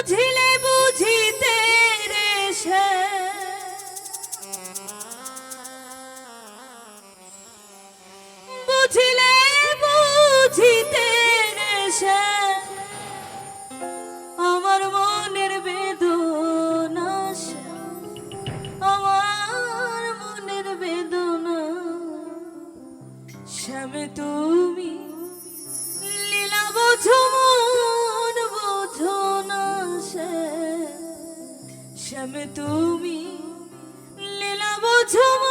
বুঝিলে তুমি লীলা বোঝো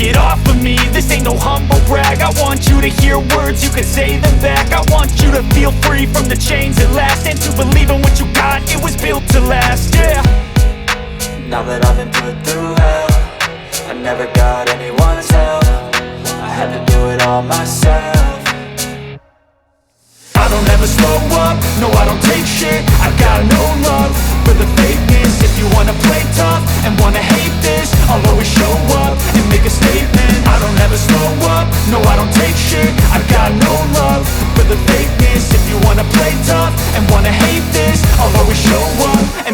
Get off of me, this ain't no humble brag. I want you to hear words, you can say them back. I want you to feel free from the chains at last. And to believe in what you got, it was built to last, yeah. Now that I've been put through